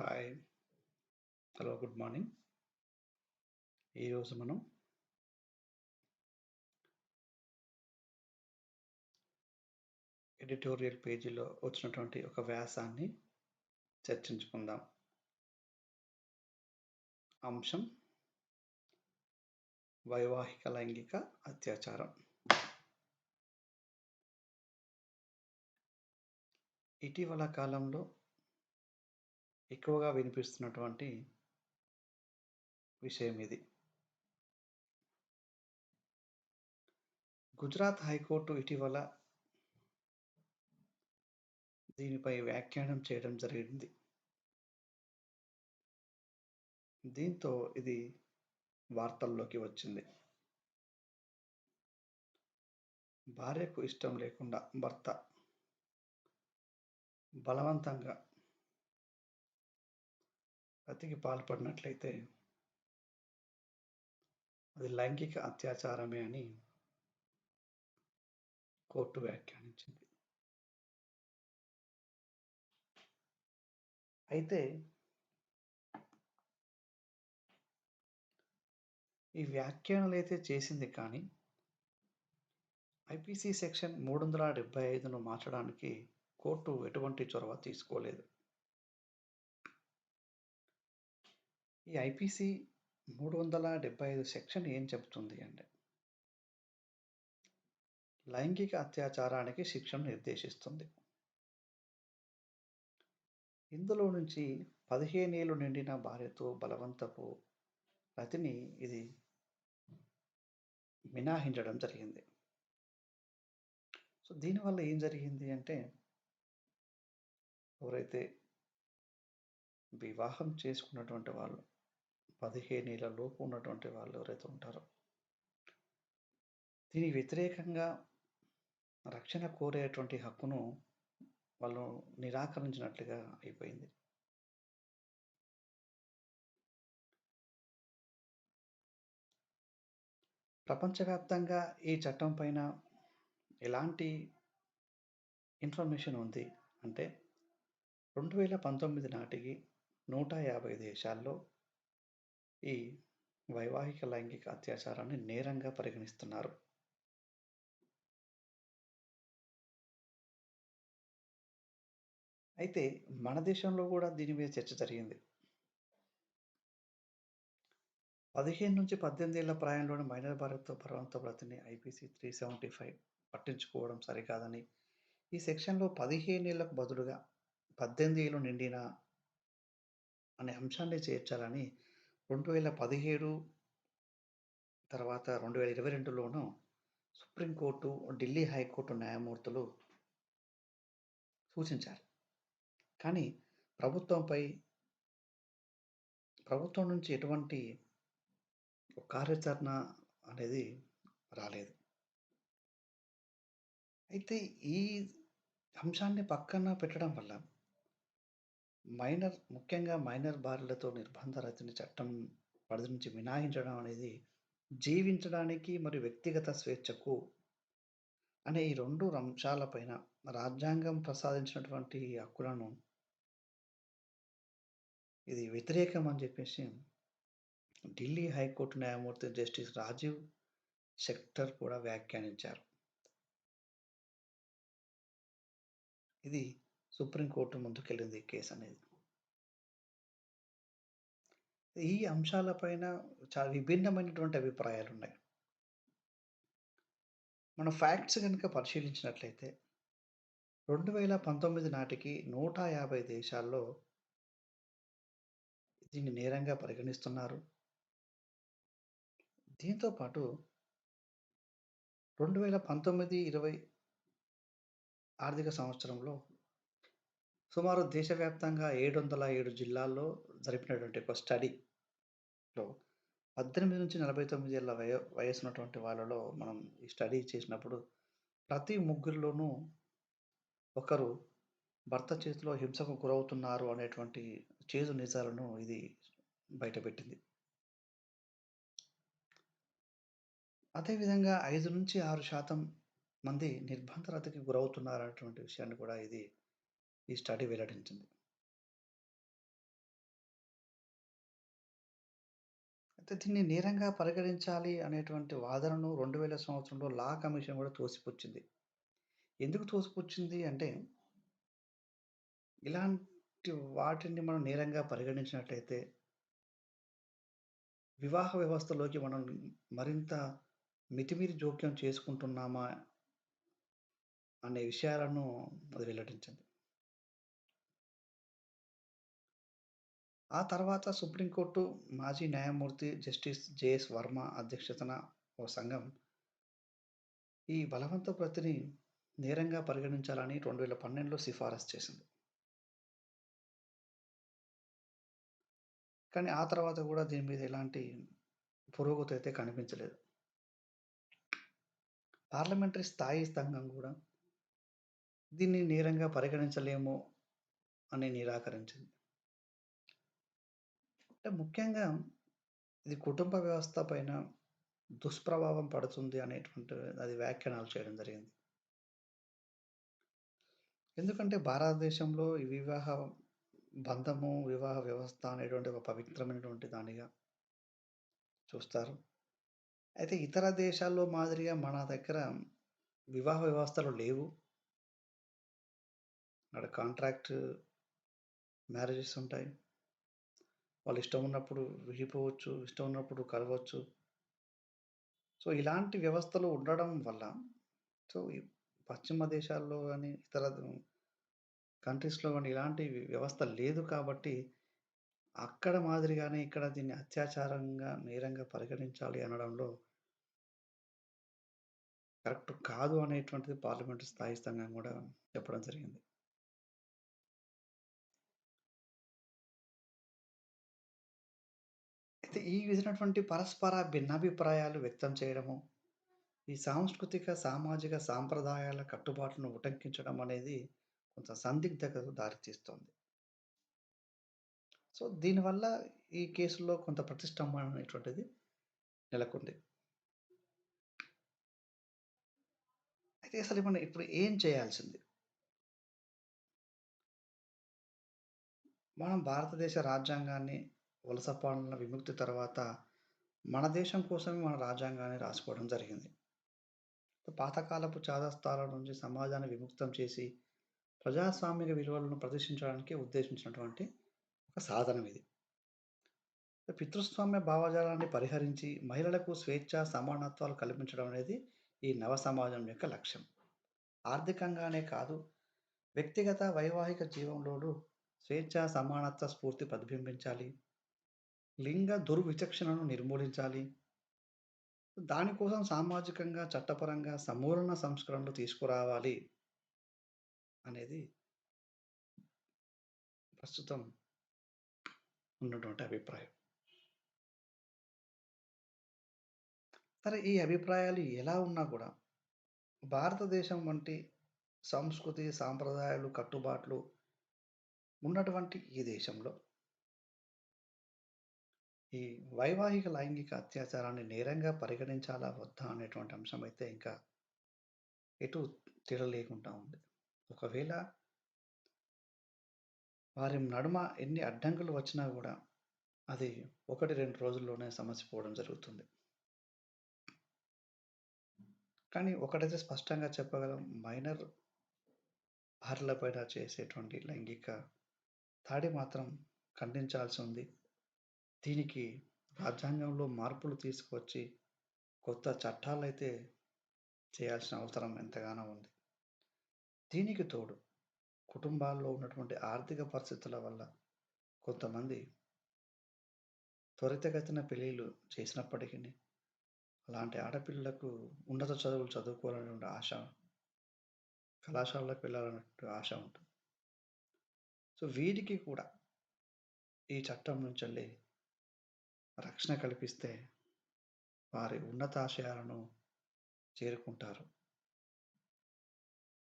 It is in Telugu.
హాయ్. హలో. Good morning. ఈరోజు మనం ఎడిటోరియల్ పేజీలో వచ్చినటువంటి ఒక వ్యాసాన్ని చర్చించుకుందాం. అంశం వైవాహిక లైంగిక అత్యాచారం. ఇటీవల కాలంలో ఎక్కువగా వినిపిస్తున్నటువంటి విషయం ఇది. గుజరాత్ హైకోర్టు ఇటీవల దీనిపై వ్యాఖ్యానం చేయడం జరిగింది. దీంతో ఇది వార్తల్లోకి వచ్చింది. భార్యకు ఇష్టం లేకుండా భర్త బలవంతంగా అతికి పాల్పడినట్లయితే అది లైంగిక అత్యాచారమే అని కోర్టు వ్యాఖ్యానించింది. అయితే ఈ వ్యాఖ్యానాలైతే చేసింది కానీ ఐపీసీ సెక్షన్ మూడు వందల డెబ్బై ఐదును మార్చడానికి కోర్టు ఎటువంటి చొరవ తీసుకోలేదు. ఈ ఐపీసీ మూడు వందల డెబ్బై ఐదు సెక్షన్ ఏం చెబుతుంది అంటే లైంగిక అత్యాచారానికి శిక్షను నిర్దేశిస్తుంది. ఇందులో నుంచి పదిహేనేళ్ళు నిండిన భార్యతో బలవంతపు రతిని ఇది మినహాయించడం జరిగింది. సో దీనివల్ల ఏం జరిగింది అంటే ఎవరైతే వివాహం చేసుకున్నటువంటి వాళ్ళు పదిహేనేళ్ళ లోపు ఉన్నటువంటి వాళ్ళు ఎవరైతే ఉంటారో దీనికి వ్యతిరేకంగా రక్షణ కోరేటువంటి హక్కును వాళ్ళు నిరాకరించినట్లుగా అయిపోయింది. ప్రపంచవ్యాప్తంగా ఈ చట్టం పైన ఎలాంటి ఇన్ఫర్మేషన్ ఉంది అంటే రెండు వేల పంతొమ్మిది నాటికి నూట యాభై దేశాల్లో ఈ వైవాహిక లైంగిక అత్యాచారాన్ని నేరంగా పరిగణిస్తున్నారు. అయితే మన దేశంలో కూడా దీని మీద చర్చ జరిగింది. పదిహేను నుంచి పద్దెనిమిది ఏళ్ళ ప్రాయంలోని మైనర్ భారత్తో బలవంతపు రతిని ఐపీసీ త్రీ సెవెంటీ ఫైవ్ పట్టించుకోవడం సరికాదని, ఈ సెక్షన్‌లో పదిహేనేళ్ళకు బదులుగా పద్దెనిమిది ఏళ్ళు నిండిన అనే అంశాన్ని చేర్చాలని రెండు వేల పదిహేడు తర్వాత రెండు వేల ఇరవై రెండులోనూ సుప్రీంకోర్టు, ఢిల్లీ హైకోర్టు న్యాయమూర్తులు సూచించారు. కానీ ప్రభుత్వంపై ప్రభుత్వం నుంచి ఎటువంటి కార్యాచరణ అనేది రాలేదు. అయితే ఈ అంశాన్ని పక్కన పెట్టడం వల్ల మైనర్ ముఖ్యంగా మైనర్ భార్యలతో నిర్బంధ రచన చట్టం పరిధి నుంచి మినహాయించడం అనేది జీవించడానికి మరియు వ్యక్తిగత స్వేచ్ఛకు అనే ఈ రెండు అంశాలపైన రాజ్యాంగం ప్రసాదించినటువంటి హక్కులను ఇది వ్యతిరేకం అని చెప్పేసి ఢిల్లీ హైకోర్టు న్యాయమూర్తి జస్టిస్ రాజీవ్ సెక్టర్ కూడా వ్యాఖ్యానించారు. ఇది సుప్రీంకోర్టు ముందుకెళ్ళింది ఈ కేసు అనేది. ఈ అంశాలపైన చాలా విభిన్నమైనటువంటి అభిప్రాయాలు ఉన్నాయి మన ఫ్యాక్ట్స్ కనుక పరిశీలించినట్లయితే రెండు వేల పంతొమ్మిది నాటికి నూట యాభై దేశాల్లో దీన్ని నేరంగా పరిగణిస్తున్నారు. దీంతో పాటు రెండు వేల పంతొమ్మిది, ఇరవై ఆర్థిక సంవత్సరంలో సుమారు దేశవ్యాప్తంగా ఏడు వందల ఏడు జిల్లాల్లో జరిపినటువంటి ఒక స్టడీలో పద్దెనిమిది నుంచి నలభై తొమ్మిది ఏళ్ళ వయ వయసు ఉన్నటువంటి వాళ్ళలో మనం ఈ స్టడీ చేసినప్పుడు ప్రతి ముగ్గురిలోనూ ఒకరు భర్త చేతిలో హింసకు గురవుతున్నారు అనేటువంటి చేదు నిజాలను ఇది బయటపెట్టింది. అదేవిధంగా ఐదు నుంచి ఆరు శాతం మంది నిర్బంధ గురవుతున్నారు అనేటువంటి విషయాన్ని కూడా ఇది ఈ స్టడీ వెల్లడించింది. అయితే దీన్ని నేరంగా పరిగణించాలి అనేటువంటి వాదనను రెండు వేల సంవత్సరంలో లా కమిషన్ కూడా తోసిపుచ్చింది. ఎందుకు తోసిపుచ్చింది అంటే ఇలాంటి వాటిని మనం నేరంగా పరిగణించినట్లయితే వివాహ వ్యవస్థలోకి మనం మరింత మితిమీరి జోక్యం చేసుకుంటున్నామా అనే విషయాలను అది వెల్లడించింది. ఆ తర్వాత సుప్రీంకోర్టు మాజీ న్యాయమూర్తి జస్టిస్ జేఎస్ వర్మ అధ్యక్షతన ఓ సంఘం ఈ బలవంత ప్రతిని నేరంగా పరిగణించాలని 2012లో సిఫారసు చేసింది. కానీ ఆ తర్వాత కూడా దీని మీద ఎలాంటి పురోగతి అయితే కనిపించలేదు. పార్లమెంటరీ స్థాయి సంఘం కూడా దీన్ని నేరంగా పరిగణించలేము అని నిరాకరించింది. అంటే ముఖ్యంగా ఇది కుటుంబ వ్యవస్థ పైన దుష్ప్రభావం పడుతుంది అనేటువంటి అది వ్యాఖ్యానాలు చేయడం జరిగింది. ఎందుకంటే భారతదేశంలో ఈ వివాహ బంధము, వివాహ వ్యవస్థ అనేటువంటి ఒక పవిత్రమైనటువంటి దానిగా చూస్తారు. అయితే ఇతర దేశాల్లో మాదిరిగా మన దగ్గర వివాహ వ్యవస్థలు లేవు. అక్కడ కాంట్రాక్ట్ మ్యారేజెస్ ఉంటాయి. వాళ్ళు ఇష్టం ఉన్నప్పుడు విడిపోవచ్చు. ఇష్టం ఉన్నప్పుడు కలవచ్చు. సో, ఇలాంటి వ్యవస్థలు ఉండడం వల్ల సో, ఈ పశ్చిమ దేశాల్లో కానీ ఇతర కంట్రీస్‌లో కానీ ఇలాంటి వ్యవస్థ లేదు కాబట్టి, అక్కడ మాదిరిగానే ఇక్కడ దీన్ని అత్యాచారంగా, నేరంగా పరిగణించాలి అనడంలో కరెక్ట్ కాదు అనేటువంటిది పార్లమెంటరీ స్థాయి సంఘం కూడా చెప్పడం జరిగింది. అయితే ఈ విధమైనటువంటి పరస్పర భిన్నాభిప్రాయాలు వ్యక్తం చేయడము, ఈ సాంస్కృతిక, సామాజిక సాంప్రదాయాల కట్టుబాట్లను ఉటంకించడం అనేది కొంత సందిగ్ధతకు దారితీస్తుంది సో, దీనివల్ల ఈ కేసులో కొంత ప్రతిష్టంభన అనేటువంటిది నెలకొంది. అయితే అసలు మనం ఇప్పుడు ఏం చేయాల్సింది? మనం భారతదేశ రాజ్యాంగాన్ని వలస పాలన విముక్తి తర్వాత మన దేశం కోసమే మన రాజ్యాంగాన్ని రాసుకోవడం జరిగింది. పాతకాలపు చాదస్తాల నుంచి సమాజాన్ని విముక్తం చేసి, ప్రజాస్వామిక విలువలను ప్రదర్శించడానికి ఉద్దేశించినటువంటి ఒక సాధనం ఇది. పితృస్వామ్య భావజాలాన్ని పరిహరించి మహిళలకు స్వేచ్ఛ, సమానత్వాలు కల్పించడం అనేది ఈ నవ సమాజం యొక్క లక్ష్యం. ఆర్థికంగానే కాదు, వ్యక్తిగత, వైవాహిక జీవంలోనూ స్వేచ్ఛ, సమానత్వ స్ఫూర్తి ప్రతిబింబించాలి. లింగ దుర్విచక్షణను నిర్మూలించాలి. దానికోసం సామాజికంగా, చట్టపరంగా సమూలన సంస్కరణలు తీసుకురావాలి. అనేది ప్రస్తుతం ఉన్నటువంటి అభిప్రాయం. సరే ఈ అభిప్రాయాలు ఎలా ఉన్నా కూడా, భారతదేశం వంటి సంస్కృతి, సాంప్రదాయాలు, కట్టుబాట్లు ఉన్నటువంటి ఈ దేశంలో ఈ వైవాహిక లైంగిక అత్యాచారాన్ని నేరంగా పరిగణించాలా? వద్దా? అనేటువంటి అంశం అయితే ఇంకా ఎటు తేలలేకుండా ఉంది. ఒకవేళ వారి నడుమ ఎన్ని అడ్డంకులు వచ్చినా కూడా అది 1, 2 రోజుల్లోనే సమస్య పోవడం జరుగుతుంది. కానీ ఒకటైతే స్పష్టంగా చెప్పగలం. మైనర్ భార్యల పైన చేసేటువంటి లైంగిక దాడి మాత్రం ఖండించాల్సి ఉంది. దీనికి రాజ్యాంగంలో మార్పులు తీసుకువచ్చి కొత్త చట్టాలైతే చేయాల్సిన అవసరం ఎంతగానో ఉంది. దీనికి తోడు కుటుంబాల్లో ఉన్నటువంటి ఆర్థిక పరిస్థితుల వల్ల కొంతమంది త్వరితగతిన పెళ్ళిళ్ళు చేసినప్పటికీ అలాంటి ఆడపిల్లలకు ఉన్నత చదువులు చదువుకోవాలనే ఆశ కళాశాలలకు వెళ్ళాలన్నట్టు ఆశ ఉంటుంది. సో, వీరికి కూడా ఈ చట్టం నుంచెల్లి రక్షణ కల్పిస్తే వారి ఉన్నతాశయాలను చేరుకుంటారు.